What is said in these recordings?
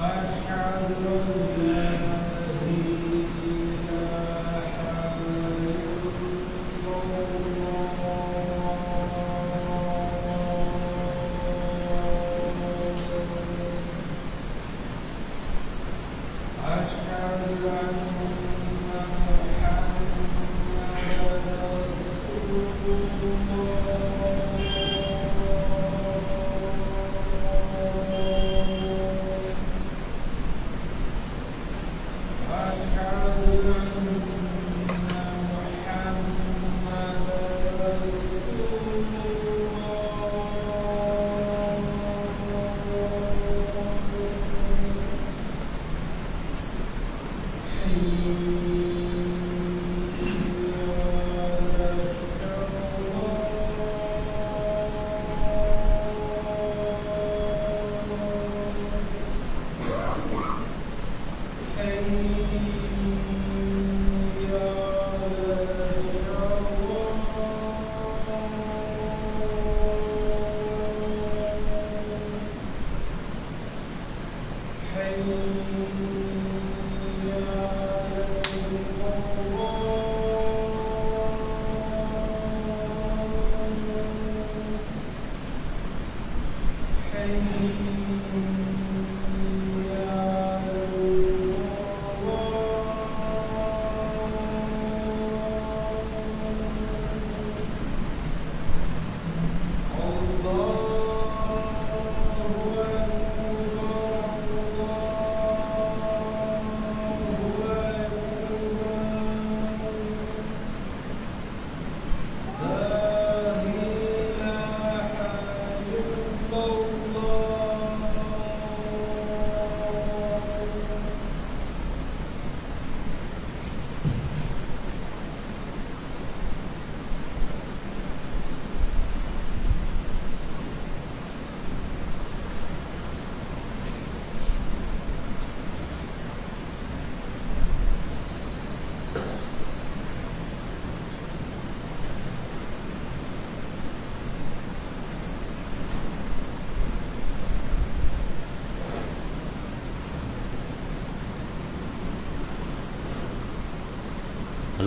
أشهد أن لا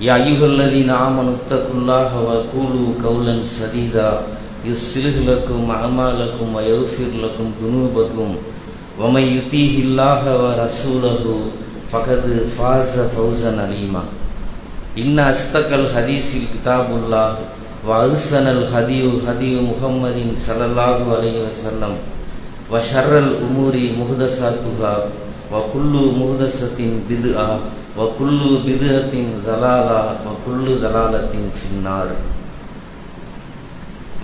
يا أيها الذين آمنوا اتقوا الله وقولوا قولا سديدا يصلح لكم أعمالكم ويغفر لكم ذنوبكم ومن يطيع الله ورسوله فقد فاز فوزا عليما إن أصدق الحديث كتاب الله وأحسن الهدي هدي محمد صلى الله عليه وسلم وشر الأمور محدثاتها وكل محدثة بدعة வக்குள்ளு பிதுகத்தின் தலாலா வக்குள்ளு தலாலத்தின் பின்னார்.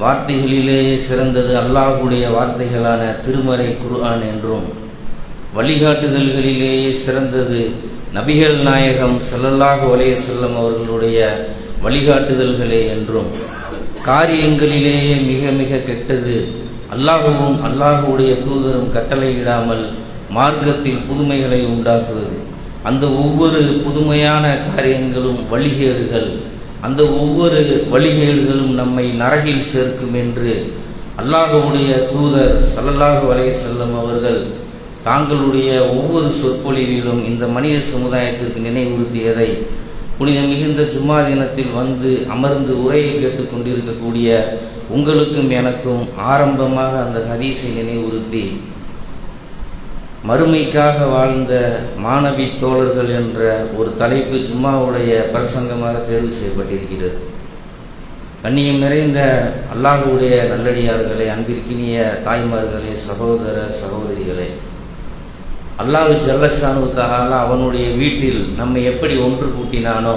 வார்த்தைகளிலேயே சிறந்தது அல்லாஹுடைய வார்த்தைகளான திருமறை குர்ஆன் என்றும் வழிகாட்டுதல்களிலேயே சிறந்தது நபிகள் நாயகம் செல்லல்லாக வலைய செல்லம் அவர்களுடைய வழிகாட்டுதல்களே என்றும் காரியங்களிலேயே மிக மிக கெட்டது அல்லாஹுவும் அல்லாஹுடைய தூதரும் கட்டளையிடாமல் மார்க்கத்தில் புதுமைகளை உண்டாக்குவது. அந்த ஒவ்வொரு புதுமையான காரியங்களும் வழிகேடுகள் அந்த ஒவ்வொரு வழிகேடுகளும் நம்மை நரகில் சேர்க்கும் என்று அல்லாஹவுடைய தூதர் சல்லல்லாஹு அலைஹி செல்லும் அவர்கள் தாங்களுடைய ஒவ்வொரு சொற்பொழிவிலும் இந்த மனித சமுதாயத்திற்கு நினைவுறுத்தியதை புனித மிகுந்த ஜும்மா தினத்தில் வந்து அமர்ந்து உரையை கேட்டுக்கொண்டிருக்கக்கூடிய உங்களுக்கும் எனக்கும் ஆரம்பமாக அந்த ஹதீஸை நினைவுறுத்தி மறுமைக்காக வாழ்ந்த மாணவி தோழர்கள் என்ற ஒரு தலைப்பு ஜும்மாவுடைய பிரசங்கமாக தேர்வு செய்யப்பட்டிருக்கிறது. கண்ணியம் நிறைந்த அல்லாஹுடைய நல்லடியார்களே அன்பிற்கினிய தாய்மார்களே சகோதர சகோதரிகளே. அல்லாஹு ஜல்லஷானு தஆலா அவனுடைய வீட்டில் நம்மை எப்படி ஒன்று கூட்டினானோ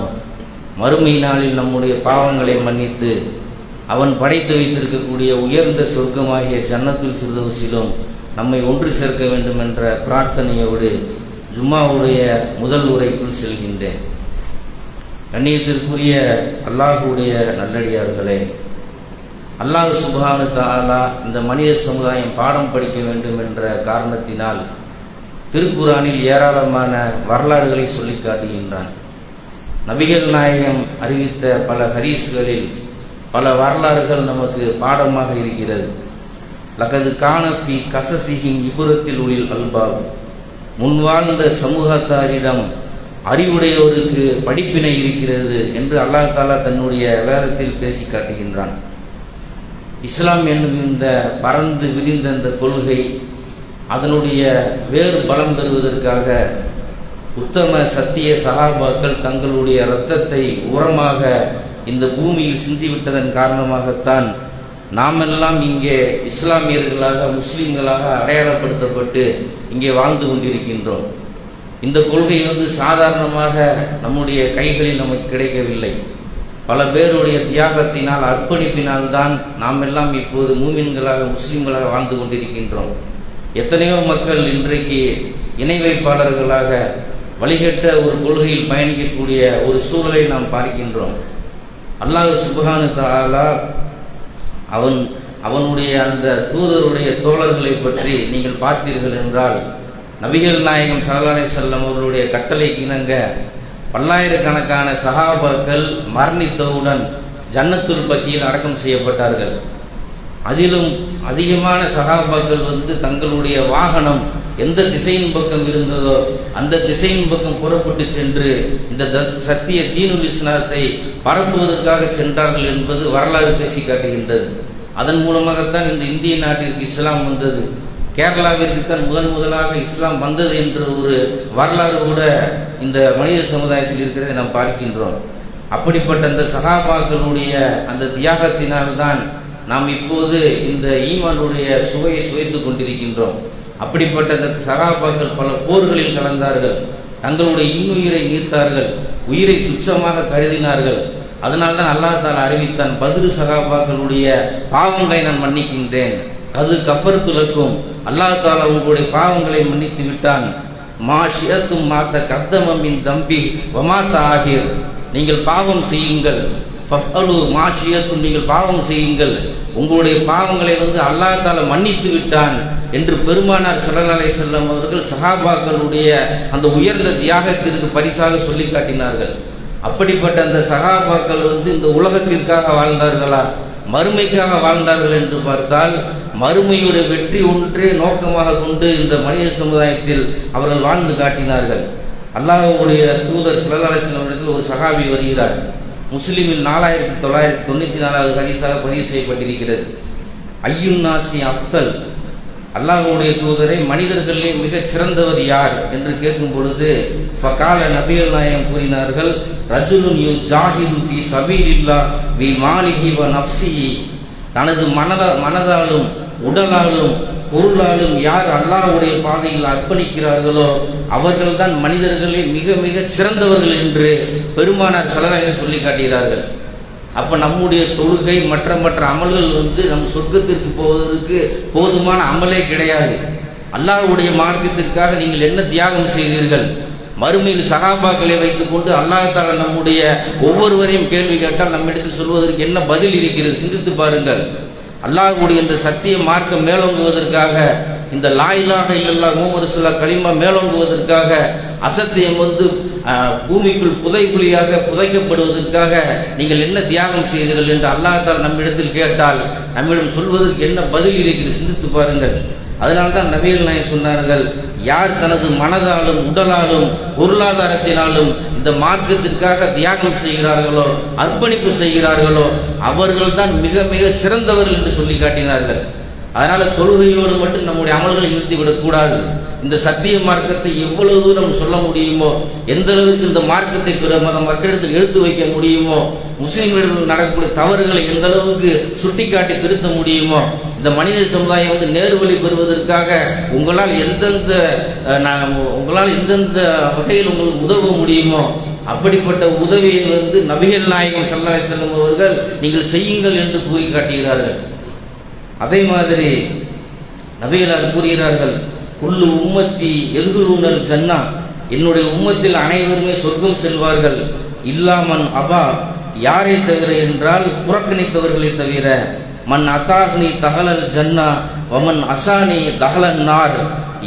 மறுமை நாளில் நம்முடைய பாவங்களை மன்னித்து அவன் படைத்து வைத்திருக்கக்கூடிய உயர்ந்த சொர்க்கமாகிய ஜன்னத்துல் ஃபிர்தௌஸிலும் நம்மை ஒன்று சேர்க்க வேண்டும் என்ற பிரார்த்தனையோடு ஜும்மாவுடைய முதல் உரைக்குள் செல்கின்றேன். கண்ணியத்திற்குரிய அல்லாஹுடைய நல்லடியார்களே அல்லாஹ் சுப்ஹானு தாலா இந்த மனித சமுதாயம் பாடம் படிக்க வேண்டும் என்ற காரணத்தினால் திருக்குரானில் ஏராளமான வரலாறுகளை சொல்லி காட்டுகின்றான். நபிகள் நாயகம் அறிவித்த பல ஹதீஸ்களில் பல வரலாறுகள் நமக்கு பாடமாக இருக்கிறது. லகது கானஃபி கசசிஹின் விபுரத்தில் உளில் முன் முன்வாழ்ந்த சமூகத்தாரிடம் அறிவுடையோருக்கு படிப்பினை இருக்கிறது என்று அல்லாஹ் தாலா தன்னுடைய வேதத்தில் பேசி காட்டுகின்றான். இஸ்லாம் என்னும் இந்த பறந்து விரிந்த இந்த கொள்கை அதனுடைய வேறு பலம் பெறுவதற்காக உத்தம சத்திய சகாபாக்கள் தங்களுடைய இரத்தத்தை உரமாக இந்த பூமியில் சிந்திவிட்டதன் காரணமாகத்தான் நாமெல்லாம் இங்கே இஸ்லாமியர்களாக முஸ்லீம்களாக அடையாளப்படுத்தப்பட்டு இங்கே வாழ்ந்து கொண்டிருக்கின்றோம். இந்த கொள்கை வந்து சாதாரணமாக நம்முடைய கைகளில் நமக்கு கிடைக்கவில்லை. பல பேருடைய தியாகத்தினால் அர்ப்பணிப்பினால் தான் நாம் எல்லாம் இப்போது மூமின்களாக முஸ்லீம்களாக வாழ்ந்து கொண்டிருக்கின்றோம். எத்தனையோ மக்கள் இன்றைக்கு இணை வைப்பாளர்களாக வழிகட்ட ஒரு கொள்கையில் பயணிக்கக்கூடிய ஒரு சூழலை நாம் பார்க்கின்றோம். அல்லாஹ் சுபஹானு தாலா அவன் அவனுடைய அந்த தூதருடைய தோழர்களை பற்றி நீங்கள் பார்த்தீர்கள் என்றால் நபிகள் நாயகம் சல்லாலை செல்லம் அவர்களுடைய கட்டளைக்கு இணங்க பல்லாயிரக்கணக்கான சகாபாக்கள் மரணித்தவுடன் ஜன்னத்துல் பக்கியில் அடக்கம் செய்யப்பட்டார்கள். அதிலும் அதிகமான சகாபாக்கள் வந்து தங்களுடைய வாகனம் எந்த திசையின் பக்கம் இருந்ததோ அந்த திசையின் பக்கம் புறப்பட்டு சென்று இந்த சத்திய தீனுல் இஸ்லாத்தை பரப்புவதற்காக சென்றார்கள் என்பது வரலாறு பேசி காட்டுகின்றது. அதன் மூலமாகத்தான் இந்த இந்திய நாட்டிற்கு இஸ்லாம் வந்தது. கேரளாவிற்கு தான் முதன் முதலாக இஸ்லாம் வந்தது என்ற ஒரு வரலாறு கூட இந்த மனித சமுதாயத்தில் இருக்கிறதை நாம் பார்க்கின்றோம். அப்படிப்பட்ட அந்த சகாபாக்களுடைய அந்த தியாகத்தினால்தான் நாம் இப்போது இந்த ஈமானுடைய சுவையை சுவைத்து கொண்டிருக்கின்றோம். அப்படிப்பட்ட அந்த சகாபாக்கள் பல போர்களில் கலந்தார்கள். தங்களுடைய இன்னுயிரை நீத்தார்கள். உயிரை துச்சமாக கருதினார்கள். அதனால் தான் அல்லாஹ் தாலா அறிவித்தான் பதிரு சகாபாக்களுடைய பாவங்களை நான் மன்னிக்கின்றேன். அது கஃபர்துலக்கும். அல்லாஹ் தாலா உங்களுடைய பாவங்களை மன்னித்து விட்டான். மா ஷியத்தும் மாத்த கத்தமமின் தம்பி வமாத்த ஆகிர் நீங்கள் பாவம் செய்யுங்கள். ஃபஃபலு மாஷியத்தும் நீங்கள் பாவம் செய்யுங்கள். உங்களுடைய பாவங்களை வந்து அல்லாஹ் தாலா மன்னித்து விட்டான். என்று பெருமானார் ஸல்லல்லாஹு செல்லம் அவர்கள் சஹாபாக்களுடைய அந்த உயர்ந்த தியாகத்திற்கு பரிசாக சொல்லி காட்டினார்கள். அப்படிப்பட்ட அந்த சகாபாக்கள் வந்து இந்த உலகத்திற்காக வாழ்ந்தார்களா? மறுமைக்காக வாழ்ந்தார்கள் என்று பார்த்தால் மறுமையுடைய வெற்றி ஒன்றே நோக்கமாக கொண்டு இந்த மனித சமுதாயத்தில் அவர்கள் வாழ்ந்து காட்டினார்கள். அல்லாஹவுடைய தூதர் ஸல்லல்லாஹு இடத்தில் ஒரு சகாபி வருகிறார். முஸ்லீமில் நாலாயிரத்தி தொள்ளாயிரத்தி தொண்ணூற்றி நாலாவது ஹரிசாக பதிவு செய்யப்பட்டிருக்கிறது. ஐயுன்னாசி அஃப்தல் அல்லாஹுடைய தூதரை மனிதர்களே மிகச் சிறந்தவர் யார் என்று கேட்கும் பொழுது ஃபகால நபியல் நாயம் கூறினார்கள் ரஜுலுன் யூ ஜாஹிது ஃபி சபீலில்லா வி மாலிஹி வ நஃப்ஸிஹி. தனது மனத மனதாலும் உடலாலும் பொருளாலும் யார் அல்லாஹ்வுடைய பாதையில் அர்ப்பணிக்கிறார்களோ அவர்கள்தான் மனிதர்களே மிக மிக சிறந்தவர்கள் என்று பெருமானார் சலராக சொல்லி காட்டுகிறார்கள். அப்போ நம்முடைய தொழுகை மற்ற மற்ற அமல்கள் வந்து நம் சொர்க்கத்திற்கு போவதற்கு போதுமான அமலே கிடையாது. அல்லாஹ்வுடைய மார்க்கத்திற்காக நீங்கள் என்ன தியாகம் செய்தீர்கள்? மறுமையில் சகாபாக்களை வைத்துக்கொண்டு அல்லாஹால நம்முடைய ஒவ்வொருவரையும் கேள்வி கேட்டால் நம்மிடத்தில் சொல்வதற்கு என்ன பதில் இருக்கிறது? சிந்தித்து பாருங்கள். அல்லாஹுடைய இந்த சத்திய மார்க்கம் மேலோங்குவதற்காக இந்த லாயிலாக இல்லல்லா மூமரசுல்லா களிமா மேலோங்குவதற்காக அசத்தியம் வந்து பூமிக்குள் புதை குழியாக புதைக்கப்படுவதற்காக நீங்கள் என்ன தியாகம் செய்தீர்கள் என்று அல்லாஹால் நம்மிடத்தில் கேட்டால் நம்மிடம் சொல்வதற்கு என்ன பதில் இருக்கிறது சிந்தித்து பாருங்கள். அதனால்தான் நபிகள் நாயகம் சொன்னார்கள் யார் தனது மனதாலும் உடலாலும் பொருளாதாரத்தினாலும் இந்த மார்க்கத்திற்காக தியாகம் செய்கிறார்களோ அர்ப்பணிப்பு செய்கிறார்களோ அவர்கள்தான் மிக மிக சிறந்தவர்கள் என்று சொல்லி காட்டினார்கள். அதனால் தொழுகையோடு மட்டும் நம்முடைய அமல்களை நிறுத்திவிடக் கூடாது. இந்த சத்திய மார்க்கத்தை எவ்வளவு தூரம் சொல்ல முடியுமோ எந்த அளவுக்கு இந்த மார்க்கத்தை பிற மத மக்களிடத்தில் எடுத்து வைக்க முடியுமோ முஸ்லீம்களிடம் நடக்கக்கூடிய தவறுகளை எந்த அளவுக்கு சுட்டிக்காட்டி திருத்த முடியுமோ இந்த மனித சமுதாயம் வந்து நேர்வழி பெறுவதற்காக உங்களால் எந்தெந்த நான் உங்களால் எந்தெந்த வகையில் உங்களுக்கு உதவ முடியுமோ அப்படிப்பட்ட உதவியை வந்து நபிகள் நாயகம் சல்லாய் செல்லும் அவர்கள் நீங்கள் செய்யுங்கள் என்று கூறி காட்டுகிறார்கள். அதே மாதிரி நபிகளார் கூறுகிறார்கள் குல்லு உம்மத்தி எதுகுலூனல் ஜன்னா. என்னுடைய உம்மத்தில் அனைவருமே சொர்க்கம் செல்வார்கள். இல்லாமன் அபா யாரை தவிர என்றால் புறக்கணித்தவர்களை தவிர மன் அத்தாக்னி தகலல் ஜன்னா வமன் அசானி தகலன் நார்.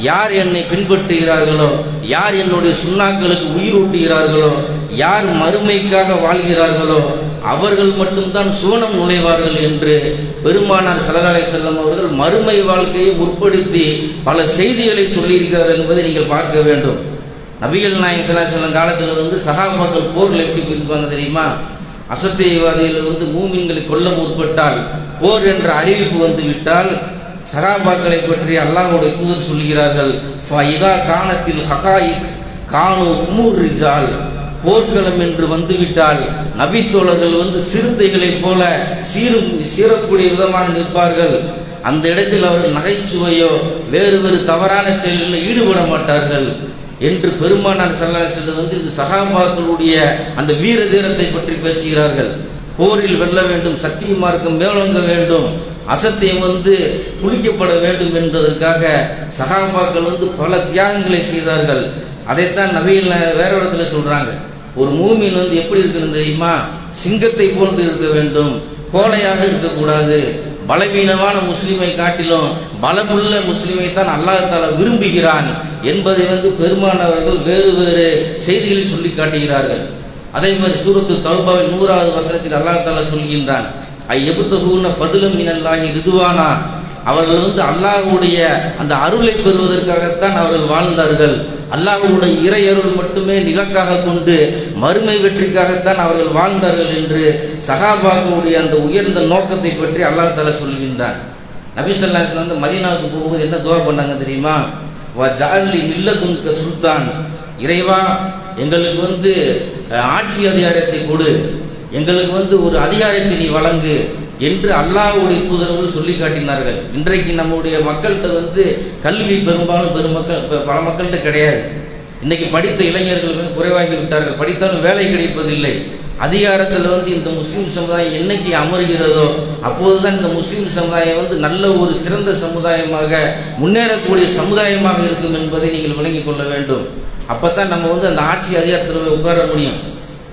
யார் என்னை பின்பற்றுகிறார்களோ யார் என்னுடைய சுண்ணாக்களுக்கு உயிரூட்டுகிறார்களோ யார் மறுமைக்காக வாழ்கிறார்களோ அவர்கள் மட்டும்தான் சூனம் நுழைவார்கள் என்று பெருமானார் சல்லல்லாஹு செல்லம் அவர்கள் மறுமை வாழ்க்கையை முற்படுத்தி பல செய்திகளை சொல்லியிருக்கிறார் என்பதை நீங்கள் பார்க்க வேண்டும். நபிகள் நாயகம் சலா செல்லம் காலத்தில் வந்து சகாபாக்கள் போர்கள் எப்படி பிரிப்பாங்க தெரியுமா? அசத்தியவாதிகள் வந்து மூமின்களை கொல்ல முற்பட்டால் போர் என்ற அறிவிப்பு வந்து விட்டால் சகாபாக்களை பற்றி அல்லாஹுடைய தூதர் சொல்கிறார்கள் காணத்தில் கானத்தில் ஹகாயிக் கானு உமூர் ரிஜால். போர்க்களம் என்று வந்துவிட்டால் நபித்தோழர்கள் வந்து சிறுத்தைகளைப் போல சீரும் சீரக்கூடிய விதமாக நிற்பார்கள். அந்த இடத்தில் அவர்கள் நகைச்சுவையோ வேறு வேறு தவறான செயல்களில் ஈடுபட மாட்டார்கள். என்று பெருமானார் செல்லா அலைஹி வந்து இந்த சகாபாக்களுடைய அந்த வீர தீரத்தை பற்றி பேசுகிறார்கள். போரில் வெல்ல வேண்டும் சத்திய மார்க்கம் மேலோங்க வேண்டும் அசத்தியம் வந்து குளிக்கப்பட வேண்டும் என்பதற்காக சகாபாக்கள் வந்து பல தியாகங்களை செய்தார்கள். அதைத்தான் நவீன வேற இடத்துல சொல்றாங்க. ஒரு மூமின் வந்து எப்படி இருக்கணும் தெரியுமா? சிங்கத்தை போன்று இருக்க வேண்டும். கோலையாக இருக்கக்கூடாது. பலவீனமான முஸ்லிமை காட்டிலும் பலமுள்ள முஸ்லிமை தான் அல்லாஹால விரும்புகிறான் என்பதை வந்து பெருமானவர்கள் வேறு வேறு செய்திகளில் சொல்லி காட்டுகிறார்கள். அதே மாதிரி சூரத்து தௌபாவின் நூறாவது வசனத்தில் அல்லாஹ் சொல்கின்றான் ஐ எபுத்தகூன பதிலும் மினல்லாஹி ரிதுவானா? அவர்கள் வந்து அல்லாஹ்வுடைய அந்த அருளை பெறுவதற்காகத்தான் அவர்கள் வாழ்ந்தார்கள். அல்லாஹுடைய இறை அருள் மட்டுமே நிலக்காக கொண்டு மறுமை வெற்றிக்காகத்தான் அவர்கள் வாழ்ந்தார்கள் என்று சகாபாக்களுடைய அந்த உயர்ந்த நோக்கத்தை பற்றி அல்லாஹ் தால சொல்கின்றான். நபிசல்லாஸ் வந்து மதீனாவுக்கு போகும்போது என்ன துவா பண்ணாங்க தெரியுமா? ஜாலி ஜஅல்லி மில்லதுன்க சுல்தான். இறைவா எங்களுக்கு வந்து ஆட்சி அதிகாரத்தை கொடு. எங்களுக்கு வந்து ஒரு அதிகாரத்தை நீ வழங்கு. என்று அல்லாஹ்வுடைய தூதரவர்கள் சொல்லி காட்டினார்கள். இன்றைக்கு நம்முடைய மக்கள்கிட்ட வந்து கல்வி பெரும்பாலும் பெருமக்கள் பல மக்கள்கிட்ட கிடையாது. இன்னைக்கு படித்த இளைஞர்கள் குறைவாகி விட்டார்கள். படித்தாலும் வேலை கிடைப்பதில்லை. அதிகாரத்தில் வந்து இந்த முஸ்லீம் சமுதாயம் என்னைக்கு அமர்கிறதோ அப்போதுதான் இந்த முஸ்லீம் சமுதாயம் வந்து நல்ல ஒரு சிறந்த சமுதாயமாக முன்னேறக்கூடிய சமுதாயமாக இருக்கும் என்பதை நீங்கள் விளங்கிக் கொள்ள வேண்டும். அப்போ தான் நம்ம வந்து அந்த ஆட்சி அதிகாரத்தில் உட்கார முடியும்.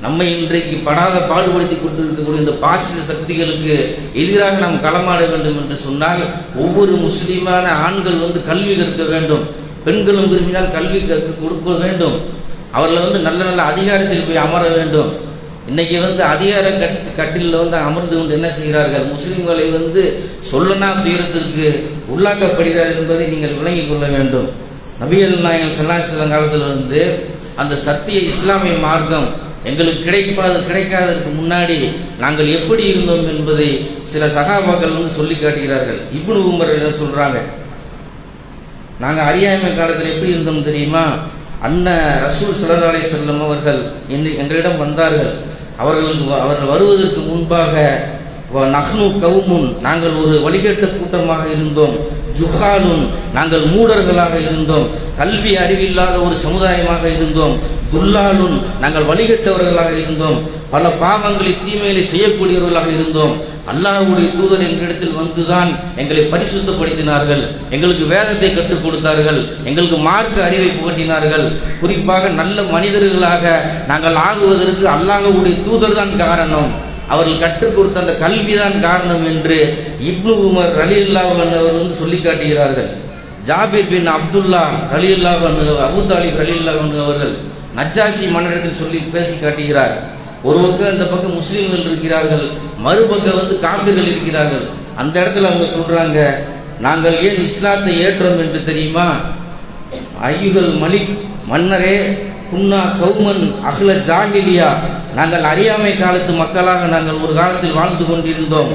நம்மை இன்றைக்கு படாத பாடுபடுத்தி கொண்டு இருக்கக்கூடிய இந்த பாசிச சக்திகளுக்கு எதிராக நாம் களமாட வேண்டும் என்று சொன்னால் ஒவ்வொரு முஸ்லீமான ஆண்கள் வந்து கல்வி கற்க வேண்டும். பெண்களும் விரும்பினால் கல்வி கற்க கொடுக்க வேண்டும். அவர்களை வந்து நல்ல நல்ல அதிகாரத்தில் போய் அமர வேண்டும். இன்னைக்கு வந்து அதிகார கட் கட்டிலில் வந்து அமர்ந்து கொண்டு என்ன செய்கிறார்கள்? முஸ்லீம்களை வந்து சொல்லனா துயரத்திற்கு உள்ளாக்கப்படுகிறார் என்பதை நீங்கள் விளங்கிக் கொள்ள வேண்டும். நபிகள் நாயகம் காலத்தில் இருந்து அந்த சத்திய இஸ்லாமிய மார்க்கம் எங்களுக்கு கிடைக்காது கிடைக்காததற்கு முன்னாடி நாங்கள் எப்படி இருந்தோம் என்பதை சில சகாபாக்கள் வந்து சொல்லி காட்டுகிறார்கள். இவ்வளவு உமர் என்ன சொல்றாங்க? நாங்கள் அறியாமை காலத்தில் எப்படி இருந்தோம் தெரியுமா? அண்ணன் ரசூல் சல்லா செல்லும் அவர்கள் என்னை- எங்களிடம் வந்தார்கள். அவர்களுக்கு வ- அவர்கள் வருவதற்கு முன்பாக வ- நஹ்னு கவுமுன் நாங்கள் ஒரு வழிகட்ட கூட்டமாக இருந்தோம். ஜுஹாலுன் நாங்கள் மூடர்களாக இருந்தோம். கல்வி அறிவில்லாத ஒரு சமுதாயமாக இருந்தோம். துல்லாலுன் நாங்கள் வழிகட்டவர்களாக இருந்தோம். பல பாவங்களை தீமைகளை செய்யக்கூடியவர்களாக இருந்தோம். அல்லாஹுடைய தூதர் எங்களிடத்தில் வந்துதான் எங்களை பரிசுத்தப்படுத்தினார்கள். எங்களுக்கு வேதத்தை கற்றுக் கொடுத்தார்கள். எங்களுக்கு மார்க்க அறிவை புகட்டினார்கள். குறிப்பாக நல்ல மனிதர்களாக நாங்கள் ஆகுவதற்கு அல்லாஹுடைய தூதர் தான் காரணம். அவர்கள் கற்றுக் கொடுத்த அந்த கல்விதான் காரணம் என்று இப்னு உமர் ரலியுல்லா அவர் வந்து சொல்லி காட்டுகிறார்கள். ஜாபிர் பின் அப்துல்லா ரலியுல்லா அபு தாலிப் ரலியுல்லா அவர்கள் நஜாசி மன்னரிடத்தில் சொல்லி பேசி காட்டுகிறார். ஒரு பக்கம் இந்த பக்கம் முஸ்லீம்கள் இருக்கிறார்கள் மறுபக்கம் வந்து காபிர்கள் இருக்கிறார்கள். அந்த இடத்துல அவங்க சொல்றாங்க நாங்கள் ஏன் இஸ்லாத்தை ஏற்றோம் என்று தெரியுமா? ஐயுகள் மலிக் மன்னரே குன்னா கௌமன் அகில ஜாகிலியா. நாங்கள் அறியாமை காலத்து மக்களாக நாங்கள் ஒரு காலத்தில் வாழ்ந்து கொண்டிருந்தோம்.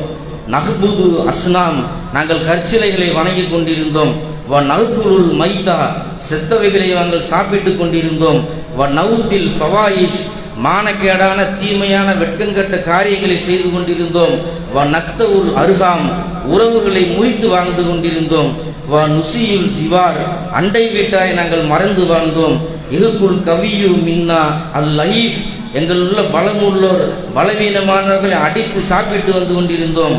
நஹ்புது அஸ்னாம் நாங்கள் கற்சிலைகளை வணங்கிக் கொண்டிருந்தோம். வ நவுக்குலுல் மைதா செத்தவைகளை நாங்கள் சாப்பிட்டு கொண்டிருந்தோம். வ நவுத்தில் ஃபவாயிஷ் மானக்கேடான தீமையான வெட்கங்கட்ட காரியங்களை செய்து கொண்டிருந்தோம். வ நக்தவுல் அருகாம் உறவுகளை முறித்து வாழ்ந்து கொண்டிருந்தோம். வ நுசியுல் ஜிவார் அண்டை வீட்டாரை நாங்கள் மறந்து வாழ்ந்தோம். எதுக்குள் கவியு மின்னா அல் லயீஃப். எங்கள் உள்ள பலமுள்ளோர் பலவீனமானவர்களை அடித்து சாப்பிட்டு வந்து கொண்டிருந்தோம்.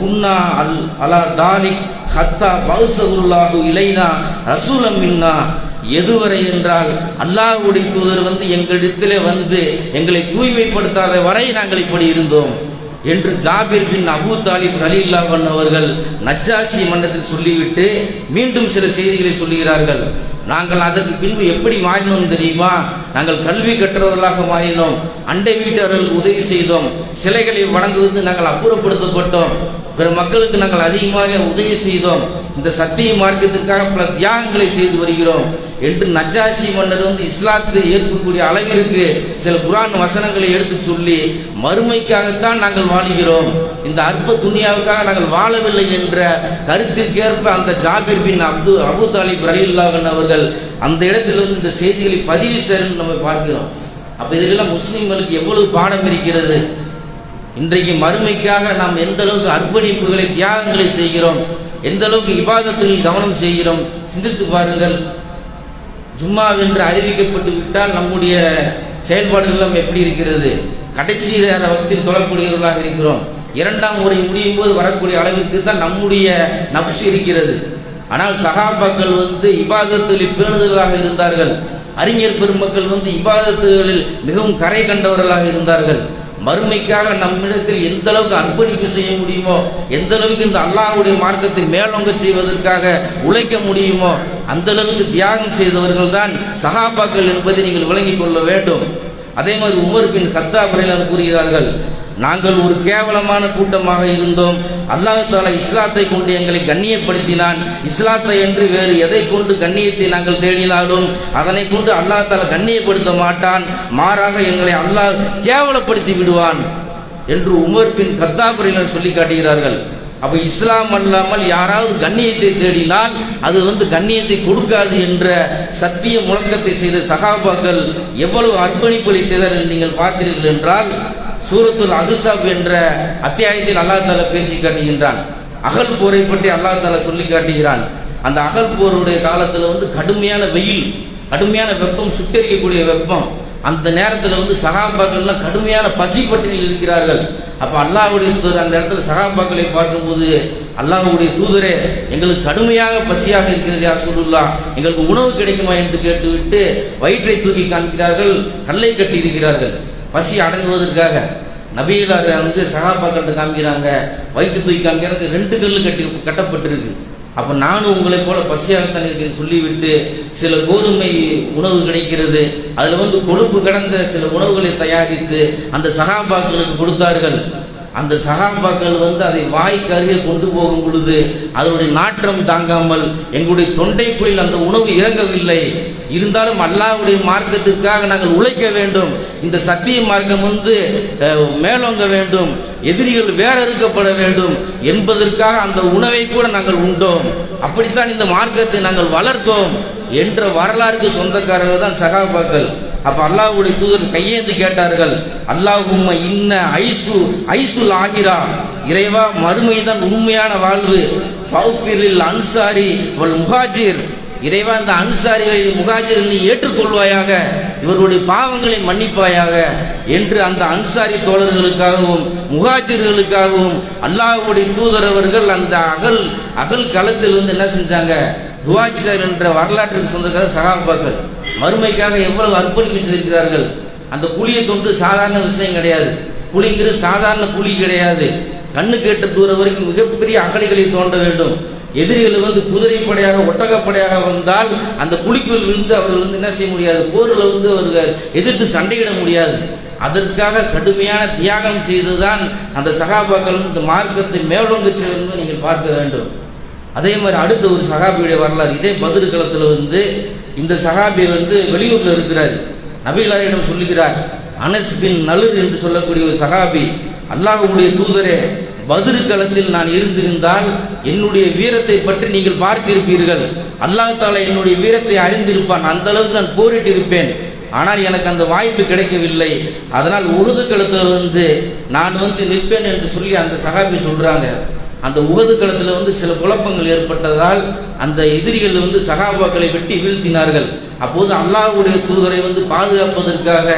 குன்னா அல் அலா தாலிக் ஹத்தா பவுசகுல்லாஹு இலைனா ரசூலம் மின்னா. எதுவரை என்றால் அல்லாஹுடைய தூதர் வந்து எங்களிடத்திலே வந்து எங்களை தூய்மைப்படுத்தாத வரை நாங்கள் இப்படி இருந்தோம். என்று ஜாபிர் பின் அபு தாலிப் ரலில்லாஹன் அவர்கள் நஜ்ஜாசி மன்னத்தில் சொல்லிவிட்டு மீண்டும் சில செய்திகளை சொல்லுகிறார்கள். நாங்கள் அதற்கு பின்பு எப்படி மாறினோம் தெரியுமா? நாங்கள் கல்வி கற்றவர்களாக மாறினோம். அண்டை வீட்டவர்கள் உதவி செய்தோம். சிலைகளை வணங்குவது நாங்கள் அப்புறப்படுத்தப்பட்டோம். பிற மக்களுக்கு நாங்கள் அதிகமாக உதவி செய்தோம். இந்த சத்திய மார்க்கத்திற்காக பல தியாகங்களை செய்து வருகிறோம் என்று நஜாசி மன்னர் வந்து இஸ்லாத்தை ஏற்கக்கூடிய அளவிற்கு சில குரான் வசனங்களை எடுத்து சொல்லி மறுமைக்காகத்தான் நாங்கள் வாழுகிறோம். இந்த அற்ப துணியாவுக்காக நாங்கள் வாழவில்லை என்ற கருத்திற்கேற்ப அந்த ஜாபிர் பின் அப்து அபு தாலிப் ரலில்லாஹன் அவர்கள் அந்த இடத்தில் வந்து இந்த செய்திகளை பதிவு செய்யணும்னு நம்ம பார்க்கிறோம். அப்போ இதெல்லாம் முஸ்லீம்களுக்கு எவ்வளவு பாடம் இருக்கிறது? இன்றைக்கு மறுமைக்காக நாம் எந்த அளவுக்கு அர்ப்பணிப்புகளை தியாகங்களை செய்கிறோம்? எந்த அளவுக்கு இபாதத்தில் கவனம் செய்கிறோம் சிந்தித்து பாருங்கள். ஜும்மாவென்று அறிவிக்கப்பட்டு விட்டால் நம்முடைய செயல்பாடுகள் எப்படி இருக்கிறது? கடைசி நேர வக்தில் தொழக்கூடியவர்களாக இருக்கிறோம். இரண்டாம் முறை முடியும் போது வரக்கூடிய அளவிற்கு தான் நம்முடைய நப்சு இருக்கிறது. ஆனால் சகாபாக்கள் வந்து இபாதத்தில் பேணுதலாக இருந்தார்கள். அறிஞர் பெருமக்கள் வந்து இபாதத்துகளில் மிகவும் கரை கண்டவர்களாக இருந்தார்கள். மறுமைக்காக நம்மிடத்தில் எந்த அளவுக்கு அர்ப்பணிப்பு செய்ய முடியுமோ எந்த அளவுக்கு இந்த அல்லாஹுடைய மார்க்கத்தை மேலோங்க செய்வதற்காக உழைக்க முடியுமோ அந்த அளவுக்கு தியாகம் செய்தவர்கள் தான் சகாபாக்கள் என்பதை நீங்கள் விளங்கிக் கொள்ள வேண்டும். அதே மாதிரி உமர் பின் கத்தா முறையில் கூறுகிறார்கள் நாங்கள் ஒரு கேவலமான கூட்டமாக இருந்தோம். அல்லாஹ் இஸ்லாத்தை கொண்டு எங்களை கண்ணியப்படுத்தினான். இஸ்லாத்தை என்று வேறு எதை கொண்டு கண்ணியத்தை நாங்கள் தேடினாலும் அதனை கொண்டு அல்லாஹ் கண்ணியப்படுத்த மாட்டான். மாறாக எங்களை அல்லாஹ் கேவலப்படுத்தி விடுவான் என்று உமர் பின் கத்தாபுரியினர் சொல்லி காட்டுகிறார்கள். அப்போ இஸ்லாம் அல்லாமல் யாராவது கண்ணியத்தை தேடினால் அது வந்து கண்ணியத்தை கொடுக்காது என்ற சத்திய முழக்கத்தை செய்த சகாபாக்கள் எவ்வளவு அர்ப்பணிப்புகளை செய்தார் என்று நீங்கள் பார்த்தீர்கள் என்றால் சூரத்துல் அகுசாப் என்ற அத்தியாயத்தில் அல்லாஹ் தால பேசி காட்டுகின்றான். அகல் போரை பற்றி அல்லாஹ் தால சொல்லி காட்டுகிறான். அந்த அகல் போருடைய காலத்தில் வந்து கடுமையான வெயில் கடுமையான வெப்பம் சுட்டரிக்கக்கூடிய வெப்பம். அந்த நேரத்தில் வந்து சகாபாக்கள்லாம் கடுமையான பசி பட்டினியில் இருக்கிறார்கள். அப்ப அல்லாஹ்வுடைய தூதர் அந்த இடத்துல சகாபாக்களை பார்க்கும்போது அல்லாஹுடைய தூதரே எங்களுக்கு கடுமையாக பசியாக இருக்கிறது யார் சொல்லுல்லா எங்களுக்கு உணவு கிடைக்குமா என்று கேட்டுவிட்டு வயிற்றை தூக்கி காண்கிறார்கள் கல்லை கட்டி இருக்கிறார்கள் பசி அடங்குவதற்காக நபிகளார் வந்து சகாபாக்கள்கிட்ட காமிக்கிறாங்க வயிற்று தூக்கி காமிக்கிறாங்க ரெண்டு கல்லு கட்டி கட்டப்பட்டிருக்கு. அப்போ நானும் உங்களை போல பசியாகத்தான் இருக்கேன்னு சொல்லிவிட்டு சில கோதுமை உணவு கிடைக்கிறது. அதில் வந்து கொழுப்பு கடந்த சில உணவுகளை தயாரித்து அந்த சகாபாக்களுக்கு கொடுத்தார்கள். அந்த சகாபாக்கள் வந்து அதை வாய்க்கு அருகே கொண்டு போகும் பொழுது அதனுடைய நாற்றம் தாங்காமல் எங்களுடைய தொண்டைக்குழில் அந்த உணவு இறங்கவில்லை. இருந்தாலும் அல்லாவுடைய மார்க்கத்திற்காக நாங்கள் உழைக்க வேண்டும். இந்த சத்திய மார்க்கம் வந்து மேலோங்க வேண்டும். எதிரிகள் வேற இருக்கப்பட வேண்டும் என்பதற்காக அந்த உணவை கூட நாங்கள் உண்டோம். அப்படித்தான் இந்த மார்க்கத்தை நாங்கள் வளர்த்தோம் என்ற வரலாறுக்கு சொந்தக்காரர்கள் தான் சகாபாக்கள். அப்போ அல்லாஹுடைய தூதர் கையேந்து கேட்டார்கள் அல்லாஹும் இன்ன ஐசு ஐசுல் ஆகிரா. இறைவா மறுமை தான் உண்மையான வாழ்வு. ஃபௌஃபிரில் அன்சாரி வல் முஹாஜிர். இறைவா இந்த அன்சாரிகளை முகாஜிர்கள் நீ ஏற்றுக்கொள்வாயாக இவர்களுடைய பாவங்களை மன்னிப்பாயாக என்று அந்த அன்சாரி தோழர்களுக்காகவும் முகாஜிர்களுக்காகவும் அல்லாஹ்வுடைய தூதர் அவர்கள் அந்த அகல் அகல் களத்தில் வந்து என்ன செஞ்சாங்க? துவாச்சிதர் என்ற வரலாற்றில் சொந்தக்கார சகாபாக்கள் மறுமைக்காக எவ்வளவு அர்ப்பணிப்பு செய்திருக்கிறார்கள் அந்த குழியை தொண்டு சாதாரண விஷயம் கிடையாது. குழிங்கிறது சாதாரண குழி கிடையாது. கண்ணு கேட்ட தூரம் வரைக்கும் மிகப்பெரிய அகடிகளை தோண்ட வேண்டும். எதிரிகள் வந்து குதிரைப்படையாக ஒட்டகப்படையாக வந்தால் அந்த குழிக்குள் விழுந்து அவர்கள் வந்து என்ன செய்ய முடியாது? போரில் வந்து அவர்கள் எதிர்த்து சண்டையிட முடியாது. அதற்காக கடுமையான தியாகம் செய்துதான் அந்த சகாபாக்கள் இந்த மார்க்கத்தை மேலோங்க செய்வது நீங்கள் பார்க்க வேண்டும். அதே மாதிரி அடுத்த ஒரு சகாபியுடைய வரலாறு இதே பதிரு களத்தில் வந்து இந்த சகாபி வந்து வெளியூரில் இருக்கிறார். நபிகளாரிடம் சொல்லுகிறார் அனஸ் பின் நலுர் என்று சொல்லக்கூடிய ஒரு சகாபி அல்லாஹ்வுடைய தூதரே பதிரு களத்தில் நான் இருந்திருந்தால் என்னுடைய வீரத்தை பற்றி நீங்கள் பார்த்திருப்பீர்கள். அல்லாஹ் தாலா என்னுடைய வீரத்தை அறிந்திருப்பான். அந்த அளவுக்கு நான் போரிட்டு இருப்பேன் ஆனால் எனக்கு அந்த வாய்ப்பு கிடைக்கவில்லை. அதனால் உருது களத்தில் வந்து நான் வந்து நிற்பேன் என்று சொல்லி அந்த சகாபி சொல்றாங்க. அந்த உகது களத்தில் வந்து சில குழப்பங்கள் ஏற்பட்டதால் அந்த எதிரிகள் வந்து சகாபாக்களை வெட்டி வீழ்த்தினார்கள். அப்போது அல்லாஹுடைய தூதரை வந்து பாதுகாப்பதற்காக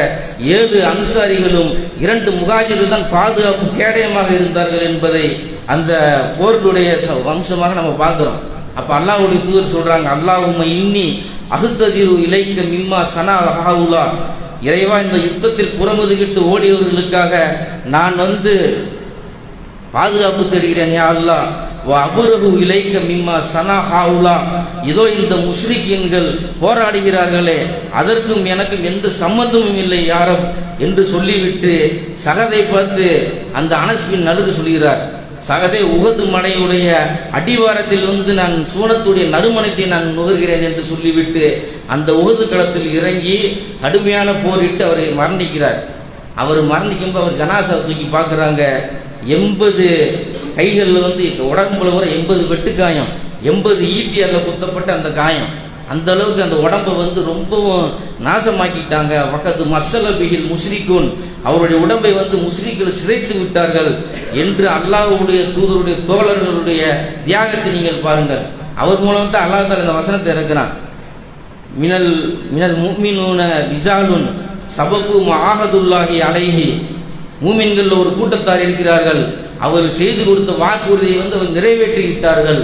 ஏழு அன்சாரிகளும் இரண்டு முகாஜிகள் தான் பாதுகாப்பு கேடயமாக இருந்தார்கள் என்பதை அந்த போர்களுடைய ச- வம்சமாக நம்ம பார்க்குறோம். அப்போ அல்லாஹுடைய தூதர் சொல்கிறாங்க அல்லாஹும்ம இன்னி அகுத்ததிரு இலைக்க மிம்மா சனா ஹாவுலா. இறைவா இந்த யுத்தத்தில் புறமுதுகிட்டு ஓடியவர்களுக்காக நான் வந்து பாதுகாப்பு தேடுகிறேன் யா வ இலைக்க மிம்மா சனா ஹாவுலா. இதோ இந்த முஸ்ரிக்கீன்கள் போராடுகிறார்களே அதற்கும் எனக்கும் எந்த சம்பந்தமும் இல்லை யாரும் என்று சொல்லிவிட்டு சகதை பார்த்து அந்த அனஸ்பின் நடுக்கு சொல்கிறார். சகதை உகது மனையுடைய அடிவாரத்தில் வந்து நான் சூனத்துடைய நறுமணத்தை நான் நுகர்கிறேன் என்று சொல்லிவிட்டு அந்த உகது களத்தில் இறங்கி கடுமையான போரிட்டு அவரை மரணிக்கிறார். அவர் மரணிக்கும்போது அவர் ஜனாசா தூக்கி பார்க்குறாங்க. எண்பது கைகளில் வந்து உடம்புல வர எண்பது வெட்டு காயம். எண்பது ஈட்டி அதில் குத்தப்பட்ட அந்த காயம். அந்த அளவுக்கு அந்த உடம்பை வந்து ரொம்பவும் நாசமாக்கிட்டாங்க. பக்கத்து மசல பிகில் முஸ்ரிக்குன் அவருடைய உடம்பை வந்து முஸ்லிம்கள் சிதைத்து விட்டார்கள் என்று அல்லாஹுடைய தூதருடைய தோழர்களுடைய தியாகத்தை நீங்கள் பாருங்கள். அவர் மூலம் தான் அல்லாஹ் தான் இந்த வசனத்தை இறக்குறான். மினல் மினல் முஃமினூன ரிஜாலுன் சபகு ஆஹதுல்லாஹி அலைஹி. மூமின்கள் ஒரு கூட்டத்தார் இருக்கிறார்கள். அவர்கள் செய்து கொடுத்த வாக்குறுதியை வந்து அவர் நிறைவேற்றி விட்டார்கள்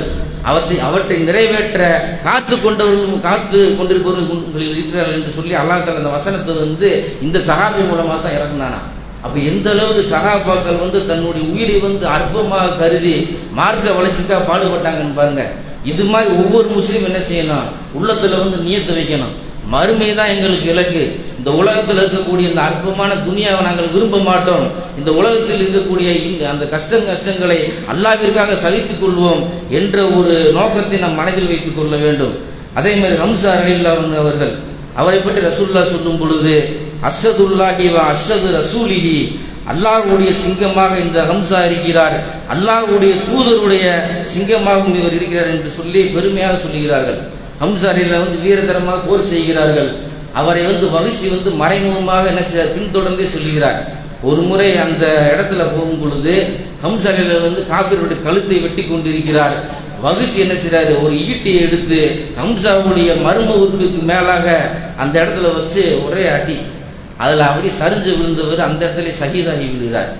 அவற்றை அவற்றை நிறைவேற்ற காத்து கொண்டவர்களும் காத்து கொண்டிருப்பவர்கள் இருக்கிறார்கள் என்று சொல்லி அல்லாஹ் அந்த வசனத்தை வந்து இந்த சகாபி மூலமாக தான் இறக்குனானா. அப்ப எந்த அளவுக்கு சகாபாக்கள் வந்து தன்னுடைய உயிரை வந்து அற்பமாக கருதி மார்க்க வளர்ச்சிக்காக பாடுபட்டாங்கன்னு பாருங்க. இது மாதிரி ஒவ்வொரு முஸ்லீம் என்ன செய்யணும்? உள்ளத்துல வந்து நியத்தை வைக்கணும். மறுமை தான் எங்களுக்கு இலக்கு. இந்த உலகத்தில் இருக்கக்கூடிய இந்த அற்பமான துணியாவை நாங்கள் விரும்ப மாட்டோம். இந்த உலகத்தில் இருக்கக்கூடிய இந்த- அந்த கஷ்ட கஷ்டங்களை அல்லாவிற்காக சகித்துக் கொள்வோம் என்ற ஒரு நோக்கத்தை நம் மனதில் வைத்துக் கொள்ள வேண்டும். அதே மாதிரி ஹம்சா அலில்லா அவர்கள் அவரை பற்றி ரசூல்லா சொல்லும் பொழுது அசதுல்லாஹி வ அஸ்ஸது ரசூலிஹி. அல்லாஹ்வுடைய சிங்கமாக இந்த ஹம்சா இருக்கிறார். அல்லாஹ்வுடைய தூதருடைய சிங்கமாகவும் இவர் இருக்கிறார் என்று சொல்லி பெருமையாக சொல்லுகிறார்கள். ஹம்சா வந்து வீரதரமாக போர் செய்கிறார்கள். அவரை வந்து வகிசி வந்து மறைமுகமாக என்ன செய்தார்? பின்தொடர்ந்தே சொல்கிறார் ஒரு முறை அந்த இடத்துல போகும் பொழுது ஹம்சா வந்து காபிருடைய கழுத்தை வெட்டி கொண்டிருக்கிறார். வகுசி என்ன செய்கிறார் ஒரு ஈட்டியை எடுத்து ஹம்சாவுடைய மர்ம உறுப்புக்கு மேலாக அந்த இடத்துல வச்சு ஒரே அடி. அதில் அப்படி சரிஞ்சு விழுந்தவர் அந்த இடத்துல சகிதாகி விழுகிறார்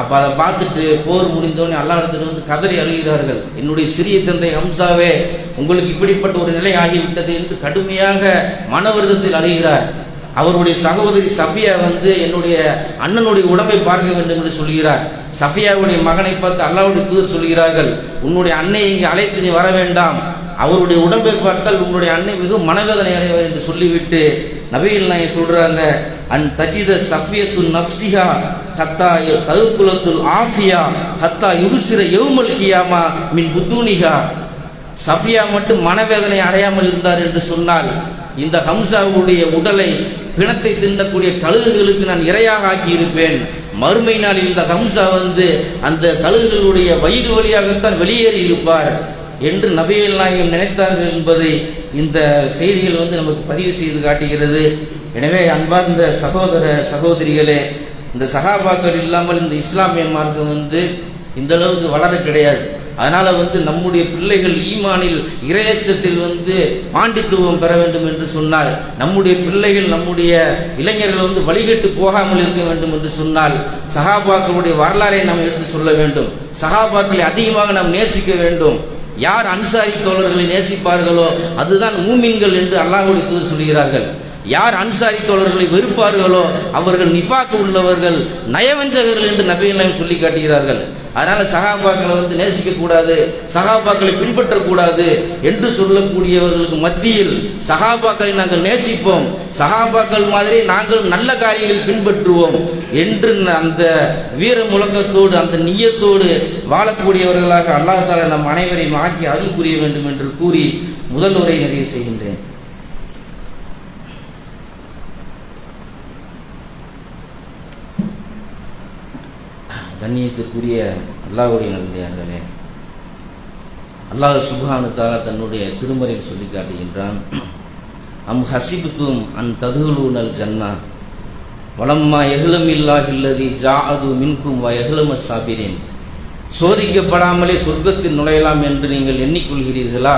அப்போ அதை பார்த்துட்டு போர் முடிந்தோடனே அல்லா இடத்துல வந்து கதறி அழுகிறார்கள். என்னுடைய சிறிய தந்தை ஹம்சாவே உங்களுக்கு இப்படிப்பட்ட ஒரு நிலை ஆகிவிட்டது என்று கடுமையாக மனவருதத்தில் அழுகிறார். அவருடைய சகோதரி சஃபியா வந்து என்னுடைய அண்ணனுடைய உடம்பை பார்க்க வேண்டும் என்று சொல்கிறார். சஃபியாவுடைய மகனை பார்த்து அல்லாவுடைய தூதர் சொல்கிறார்கள் உன்னுடைய அன்னை இங்கே அழைத்து நீ வர வேண்டாம். அவருடைய உடம்பை பார்த்தால் உன்னுடைய அன்னை மிகவும் மனவேதனை அடைவார் என்று சொல்லிவிட்டு நபிகள் நாயை சொல்றாங்க அன் தஜித சஃபியத்து நப்சிஹா ஹத்தா தகுக்குலத்துல் ஆஃபியா ஹத்தா யுகுசிர யௌமல் கியாமா மின் புத்தூனிகா சஃபியா மட்டும் மனவேதனை அடையாமல் இருந்தார் என்று சொன்னால் இந்த ஹம்சாவுடைய உடலை பிணத்தை தின்னக்கூடிய கழுகுகளுக்கு நான் இரையாக ஆக்கியிருப்பேன். மறுமை நாளில் இந்த ஹம்சா வந்து அந்த கழுகுகளுடைய வயிறு வழியாகத்தான் வெளியேறி இருப்பார் என்று நபிகள் நாயகம் நினைத்தார்கள் என்பதை இந்த செய்திகள் வந்து நமக்கு பதிவு செய்து காட்டுகிறது. எனவே அன்பார்ந்த சகோதர சகோதரிகளே இந்த சகாபாக்கள் இல்லாமல் இந்த இஸ்லாமிய மார்க்கம் வந்து இந்த அளவுக்கு வளர கிடையாது. அதனால வந்து நம்முடைய பிள்ளைகள் ஈமானில் இரையச்சத்தில் வந்து பாண்டித்துவம் பெற வேண்டும் என்று சொன்னால் நம்முடைய பிள்ளைகள் நம்முடைய இளைஞர்கள் வந்து வழிகட்டு போகாமல் இருக்க வேண்டும் என்று சொன்னால் சகாபாக்களுடைய வரலாறை நாம் எடுத்து சொல்ல வேண்டும். சகாபாக்களை அதிகமாக நாம் நேசிக்க வேண்டும். யார் அன்சாரி தோழர்களை நேசிப்பார்களோ அதுதான் மூமின்கள் என்று அல்லாஹுடைய தூது சொல்கிறார்கள். யார் அன்சாரி தோழர்களை வெறுப்பார்களோ அவர்கள் நிஃபாக்கு உள்ளவர்கள் நயவஞ்சகர்கள் என்று நபிகள் சொல்லி காட்டுகிறார்கள். அதனால சகாபாக்களை வந்து நேசிக்க கூடாது சகாபாக்களை பின்பற்றக்கூடாது என்று சொல்லக்கூடியவர்களுக்கு மத்தியில் சகாபாக்களை நாங்கள் நேசிப்போம். சகாபாக்கள் மாதிரி நாங்கள் நல்ல காரியங்கள் பின்பற்றுவோம் என்று அந்த வீர முழக்கத்தோடு அந்த நீயத்தோடு வாழக்கூடியவர்களாக அல்லாஹ் நம் அனைவரையும் ஆக்கி அருள் புரிய வேண்டும் என்று கூறி முதல் உரை நிறைவு செய்கின்றேன். கண்ணியத்திற்குரிய அல்லாஹுடைய நல்லே அல்லாஹ் சுப்ஹானு தன்னுடைய திருமறையில் சொல்லி காட்டுகின்றான். அம் ஹசிபுத்தும் அன் ததுகுலூனல் ஜன்னா. வளம்மா எஹ்லம் இல்லாஹில்லதி ஜாஅது மின்கும் வா எஹ்லம சாபிரேன். சோதிக்கப்படாமலே சொர்க்கத்தில் நுழையலாம் என்று நீங்கள் எண்ணிக்கொள்கிறீர்களா?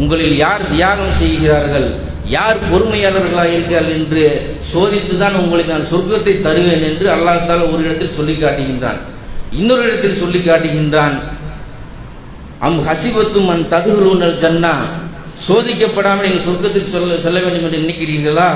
உங்களில் யார் தியாகம் செய்கிறார்கள்? யார் பொறுமையாளர்களாக இருக்கிறார்கள் என்று சோதித்து தான் உங்களுக்கு நான் சொர்க்கத்தை தருவேன் என்று அல்லாஹால ஒரு இடத்தில் சொல்லி காட்டுகின்றான். இன்னொரு இடத்தில் சொல்லி காட்டுகின்றான் அம் ஹசிபத்தும் அன் தகுலூனல் ஜன்னா. சோதிக்கப்படாமல் நீங்கள் சொர்க்கத்தில் சொல்ல செல்ல வேண்டும் என்று நினைக்கிறீர்களா?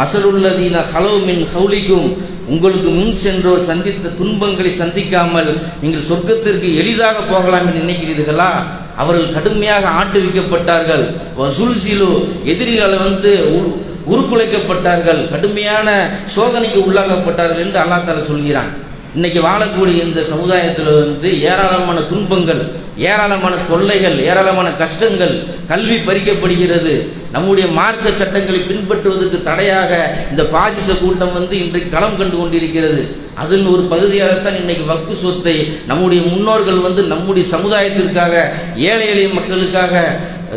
மசலுள்ளதீன ஹலோ மின் ஹவுலிக்கும். உங்களுக்கு முன் சென்றோர் சந்தித்த துன்பங்களை சந்திக்காமல் நீங்கள் சொர்க்கத்திற்கு எளிதாக போகலாம் என்று நினைக்கிறீர்களா? அவர்கள் கடுமையாக ஆட்டுவிக்கப்பட்டார்கள் வசூல்சிலு எதிரிகளை வந்து உரு- உருக்குலைக்கப்பட்டார்கள். கடுமையான சோதனைக்கு உள்ளாக்கப்பட்டார்கள் என்று அல்லா தால சொல்கிறான். இன்னைக்கு வாழக்கூடிய இந்த சமுதாயத்தில் வந்து ஏராளமான துன்பங்கள் ஏராளமான தொல்லைகள் ஏராளமான கஷ்டங்கள் கல்வி பறிக்கப்படுகிறது. நம்முடைய மார்க்க சட்டங்களை பின்பற்றுவதற்கு தடையாக இந்த பாசிச கூட்டம் வந்து இன்றைக்கு களம் கண்டு கொண்டிருக்கிறது. அதன் ஒரு பகுதியாகத்தான் இன்னைக்கு வக்கு சொத்தை நம்முடைய முன்னோர்கள் வந்து நம்முடைய சமுதாயத்திற்காக ஏழை எளிய மக்களுக்காக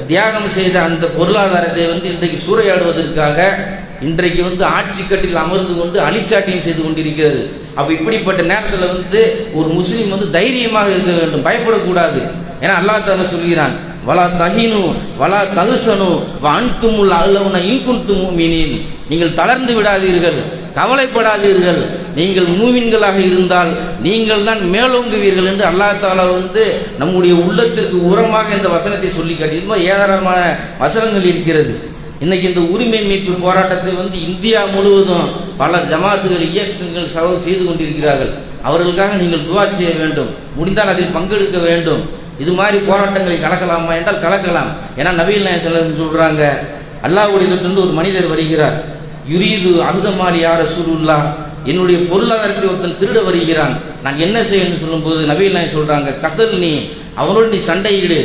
தியாகம் செய்த அந்த பொருளாதாரத்தை வந்து இன்றைக்கு சூறையாடுவதற்காக இன்றைக்கு வந்து ஆட்சி கட்டில் அமர்ந்து கொண்டு அழிச்சாட்டியம் செய்து கொண்டிருக்கிறது. அப்போ இப்படிப்பட்ட நேரத்தில் வந்து ஒரு முஸ்லீம் வந்து தைரியமாக இருக்க வேண்டும். பயப்படக்கூடாது. ஏன்னா அல்லாஹ் தால சொல்கிறான் வலா தகினு வலா தகுசனு அன்துமுல் அல்லவன இன்குன்து மீனின் நீங்கள் தளர்ந்து விடாதீர்கள் கவலைப்படாதீர்கள். நீங்கள் மூவின்களாக இருந்தால் நீங்கள் தான் மேலோங்குவீர்கள் என்று அல்லாஹ் தாலா வந்து நம்முடைய உள்ளத்திற்கு உரமாக இந்த வசனத்தை சொல்லி காட்டி ஏராளமான வசனங்கள் இருக்கிறது. இன்னைக்கு இந்த உரிமை மீட்பு போராட்டத்தை வந்து இந்தியா முழுவதும் பல ஜமாத்துகள் இயக்கங்கள் சவ செய்து கொண்டிருக்கிறார்கள். அவர்களுக்காக நீங்கள் துவா செய்ய வேண்டும். முடிந்தால் அதில் பங்கெடுக்க வேண்டும். இது மாதிரி போராட்டங்களை கலக்கலாமா என்றால் கலக்கலாம். ஏன்னா நவீன நாயசன் சொல்றாங்க அல்லாஹ்வுடையிலிருந்து ஒரு மனிதர் வருகிறார். யுரீது அகுதமாலி யார சுருல்லா என்னுடைய பொருளாதாரத்தை ஒருத்தன் திருட வருகிறான். நான் என்ன செய்யணும்னு சொல்லும்போது நவீன நாயன் சொல்றாங்க கத்தல் நீ அவனோடு நீ சண்டையிடு.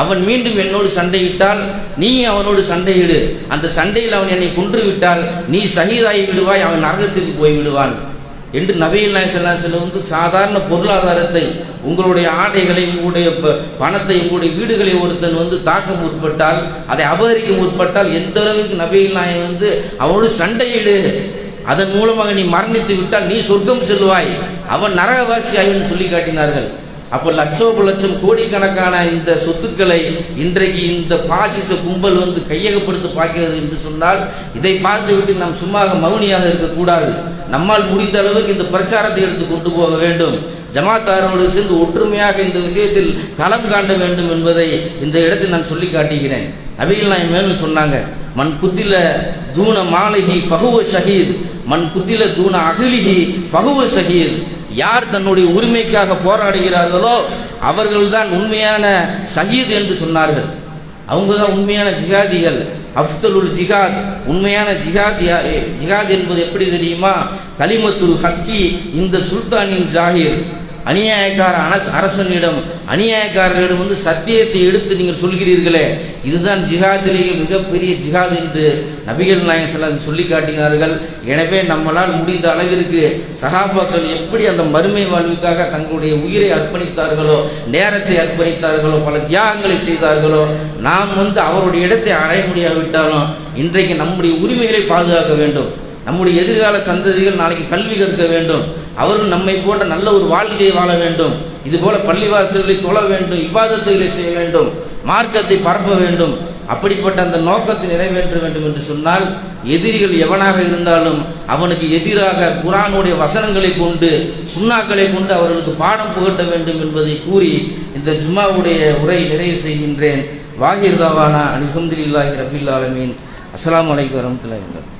அவன் மீண்டும் என்னோடு சண்டையிட்டால் நீ அவனோடு சண்டையிடு. அந்த சண்டையில் அவன் என்னை கொன்று விட்டால் நீ சகிதாகி விடுவாய் அவன் நரகத்திற்கு போய் விடுவான். என்று நவீன நாயசல்லாசல் வந்து சாதாரண பொருளாதாரத்தை உங்களுடைய ஆடைகளை உங்களுடைய ப- பணத்தை உங்களுடைய வீடுகளை ஒருத்தன் வந்து தாக்க முற்பட்டால் அதை அபகரிக்க முற்பட்டால் எந்த அளவுக்கு நவீன நாயகம் வந்து அவனோடு சண்டையிடு. அதன் மூலமாக நீ மரணித்து விட்டால் நீ சொர்க்கம் செல்வாய். அவன் நரகவாசி ஆகின்னு சொல்லி காட்டினார்கள். அப்போ லட்சோப லட்சம் கோடிக்கணக்கான இந்த சொத்துக்களை இன்றைக்கு இந்த பாசிச கும்பல் வந்து கையகப்படுத்த பார்க்கிறது என்று சொன்னால் இதை பார்த்துவிட்டு நாம் சும்மா மௌனியாக இருக்கக்கூடாது. நம்மால் முடிந்த அளவுக்கு இந்த பிரச்சாரத்தை எடுத்து கொண்டு போக வேண்டும். ஜமாத்தாரோடு சேர்ந்து ஒற்றுமையாக இந்த விஷயத்தில் களம் காண்ட வேண்டும் என்பதை இந்த இடத்தில் நான் சொல்லி காட்டுகிறேன். அவையில் நான் மேலும் சொன்னாங்க மண் குத்தில தூண மாளிகி ஃபகுவ ஷஹீத் மண் குத்தில தூண அகிலிகி ஃபகுவ ஷஹீத். யார் தன்னுடைய உரிமைக்காக போராடுகிறார்களோ அவர்கள்தான் உண்மையான ஷஹீத் என்று சொன்னார்கள். அவங்க தான் உண்மையான ஜிகாதிகள் அஃப்தலுல் ஜிகாத் உண்மையான ஜிகாத் ஜிகாத் என்பது எப்படி தெரியுமா? கலிமத்துல் ஹக்கி இந்த சுல்தானின் ஜாகிர். அநியாயக்கார அரச அரசனிடம் அநியாயக்காரர்களிடம் வந்து சத்தியத்தை எடுத்து நீங்கள் சொல்கிறீர்களே இதுதான் ஜிஹாதிலேயே மிகப்பெரிய ஜிஹாத் என்று நபிகள் நாயகம் ஸல்லல்லாஹு சொல்லி காட்டினார்கள். எனவே நம்மளால் முடிந்த அளவிற்கு சகாபாக்கள் எப்படி அந்த மறுமை வாழ்வுக்காக தங்களுடைய உயிரை அர்ப்பணித்தார்களோ நேரத்தை அர்ப்பணித்தார்களோ பல தியாகங்களை செய்தார்களோ நாம் வந்து அவருடைய இடத்தை அடைய முடியாவிட்டாலும் இன்றைக்கு நம்முடைய உரிமைகளை பாதுகாக்க வேண்டும். நம்முடைய எதிர்கால சந்ததிகள் நாளைக்கு கல்வி கற்க வேண்டும். அவர்கள் நம்மை போன்ற நல்ல ஒரு வாழ்க்கையை வாழ வேண்டும். இது போல பள்ளிவாசல்களை தொழ வேண்டும் விவாதத்துகளை செய்ய வேண்டும் மார்க்கத்தை பரப்ப வேண்டும். அப்படிப்பட்ட அந்த நோக்கத்தை நிறைவேற்ற வேண்டும் என்று சொன்னால் எதிரிகள் எவனாக இருந்தாலும் அவனுக்கு எதிராக குரானுடைய வசனங்களை கொண்டு சுண்ணாக்களை கொண்டு அவர்களுக்கு பாடம் புகட்ட வேண்டும் என்பதை கூறி இந்த ஜும்மாவுடைய உரை நிறைவு செய்கின்றேன். வாகிர்தாவானா தாவானா ரபில் ஆலமீன். அஸ்லாம் அலைக்கும் வரமத்துல வபரகாத்துஹு.